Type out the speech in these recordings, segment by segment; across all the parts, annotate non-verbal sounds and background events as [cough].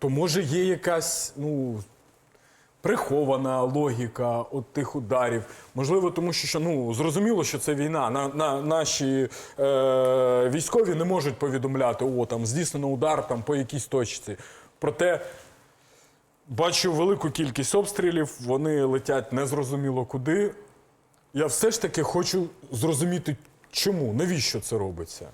то може є якась ну, прихована логіка от тих ударів. Можливо, тому що ну, зрозуміло, що це війна. На, на, наші е, військові не можуть повідомляти, о, там здійснено удар там, по якійсь точці. Проте бачу велику кількість обстрілів, вони летять незрозуміло куди. Я все ж таки хочу зрозуміти, чому, навіщо це робиться.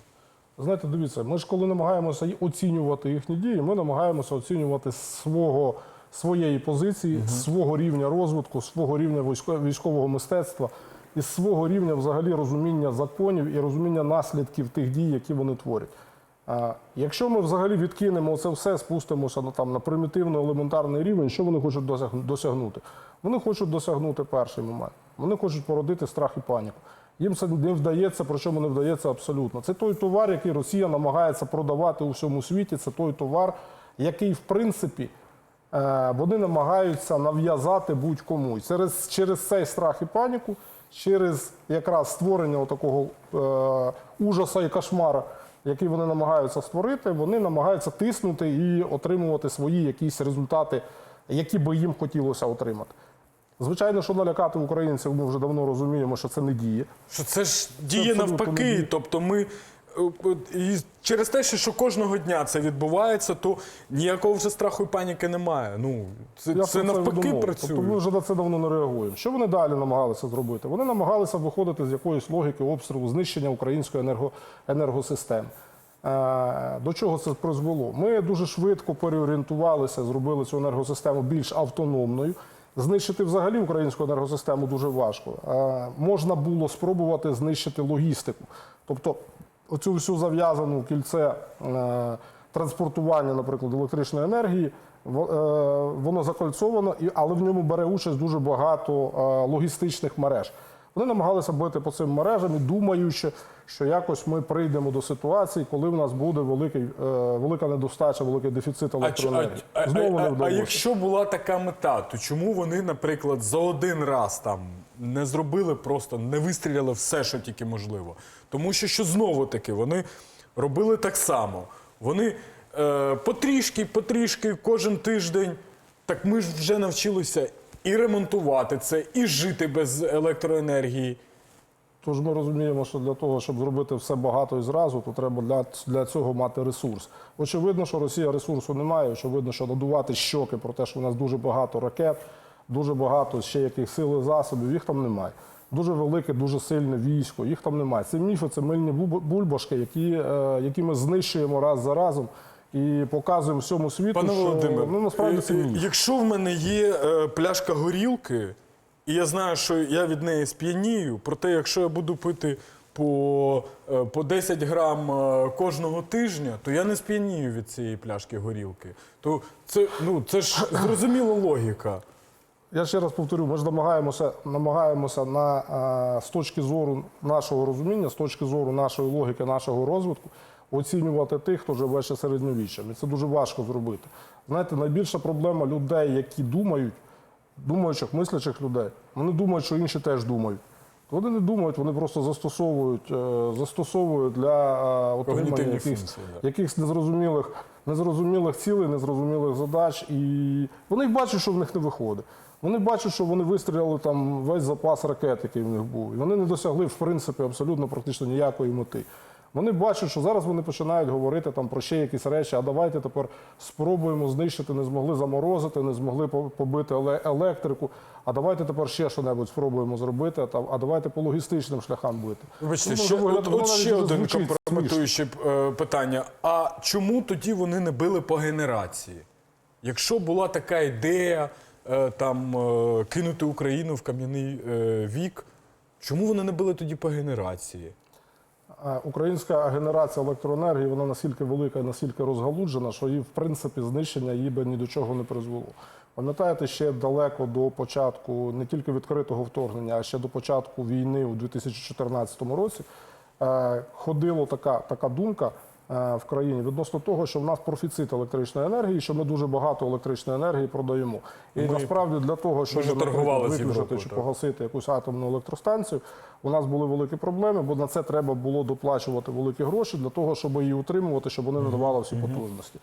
Знаєте, дивіться, ми ж коли намагаємося оцінювати їхні дії, ми намагаємося оцінювати свого, своєї позиції, з свого рівня розвитку, свого рівня військового мистецтва і свого рівня взагалі розуміння законів і розуміння наслідків тих дій, які вони творять. А, якщо ми взагалі відкинемо це все, спустимося на, там, на примітивний елементарний рівень, що вони хочуть досягнути? Вони хочуть досягнути перший момент. Вони хочуть породити страх і паніку. Їм це не вдається, причому не вдається абсолютно. Це той товар, який Росія намагається продавати у всьому світі. Це той товар, який, в принципі, е, вони намагаються нав'язати будь-кому. І Через, через цей страх і паніку, через якраз створення такого е, ужаса і кошмара, який вони намагаються створити, вони намагаються тиснути і отримувати свої якісь результати, які би їм хотілося отримати. Звичайно, що налякати українців, ми вже давно розуміємо, що це не діє. Що це ж діє не навпаки. діє. Тобто ми е, і через те, що, кожного дня це відбувається, то ніякого вже страху і паніки немає. Ну, це, Я це навпаки відмовив. працює. Тобто ми вже на це давно не реагуємо. Що вони далі намагалися зробити? Вони намагалися виходити з якоїсь логіки обстрілу, знищення української енерго, енергосистеми. Е, До чого це призвело? Ми дуже швидко переорієнтувалися, зробили цю енергосистему більш автономною. Знищити взагалі українську енергосистему дуже важко. Е, Можна було спробувати знищити логістику. Тобто, оцю всю зав'язану кільце е, транспортування, наприклад, електричної енергії, е, воно закольцовано, але в ньому бере участь дуже багато логістичних мереж. Вони намагалися бити по цим мережам, і думаючи, що якось ми прийдемо до ситуації, коли в нас буде великий, е, велика недостача, великий дефіцит електроенергії. а, а, Знову а, не а якщо була така мета, то чому вони, наприклад, за один раз там не зробили просто, не вистріляли все, що тільки можливо? Тому що що знову таки вони робили так само. Вони е, потрішки, потрішки кожен тиждень. Так ми ж вже навчилися і ремонтувати це, і жити без електроенергії. Тож ми розуміємо, що для того, щоб зробити все багато і зразу, то треба для, для цього мати ресурс. Очевидно, що Росія ресурсу не має. Очевидно, що надувати щоки про те, що у нас дуже багато ракет, дуже багато ще яких сил і засобів, їх там немає. Дуже велике, дуже сильне військо, їх там немає. Це міфи, це мильні бульбашки, які, е, які ми знищуємо раз за разом і показуємо всьому світу, Пане що Володимир, ну, насправді це е, е, міф. якщо в мене є е, пляшка горілки, і я знаю, що я від неї сп'янію, проте якщо я буду пити по, е, по 10 грам е, кожного тижня, то я не сп'янію від цієї пляшки горілки. То це, ну, це ж [coughs] зрозуміла логіка. Я ще раз повторю, ми ж намагаємося, намагаємося на, а, з точки зору нашого розуміння, з точки зору нашої логіки, нашого розвитку, оцінювати тих, хто живе ще середньовіччям. І це дуже важко зробити. Знаєте, найбільша проблема людей, які думають, думаючих, мислячих людей, вони думають, що інші теж думають. Вони не думають, вони просто застосовують, е, застосовують для е, отримання якихось, якихось незрозумілих, незрозумілих цілей, незрозумілих задач. І вони бачать, що в них не виходить. Вони бачать, що вони вистріляли там весь запас ракет, який в них був. І вони не досягли, в принципі, абсолютно практично ніякої мети. Вони бачать, що зараз вони починають говорити там про ще якісь речі, а давайте тепер спробуємо знищити, не змогли заморозити, не змогли побити електрику. А давайте тепер ще що-небудь спробуємо зробити, а давайте по логістичним шляхам бити. Вибачте, Ну, ще, от, от ще один компрометуюче питання. А чому тоді вони не били по генерації? Якщо була така ідея е, там е, кинути Україну в кам'яний е, вік, чому вони не били тоді по генерації? Українська генерація електроенергії вона настільки велика настільки розгалуджена, що її, в принципі, знищення її би ні до чого не призвело. Пам'ятаєте, ще далеко до початку не тільки відкритого вторгнення, а ще до початку війни у 2014 році е, ходила така, така думка в країні відносно того, що в нас профіцит електричної енергії, що ми дуже багато електричної енергії продаємо. І Ми- насправді для того, щоб торгували виключити чи погасити якусь атомну електростанцію, у нас були великі проблеми, бо на це треба було доплачувати великі гроші для того, щоб її утримувати, щоб вони надавали всі потужності.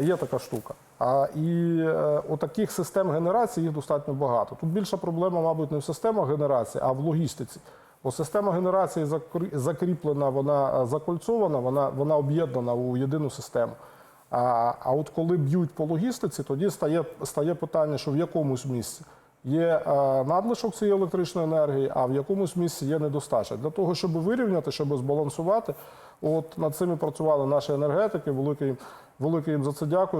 Є така штука. А і е, отаких систем генерації їх достатньо багато. Тут більша проблема, мабуть, не в системах генерації, а в логістиці. Бо система генерації закріплена, вона е, закольцована, вона, вона об'єднана у єдину систему. А, а от коли б'ють по логістиці, тоді стає, стає питання, що в якомусь місці є е, надлишок цієї електричної енергії, а в якомусь місці є недостача. Для того, щоб вирівняти, щоб збалансувати, от над цим і працювали наші енергетики. Велике їм, їм за це дякую.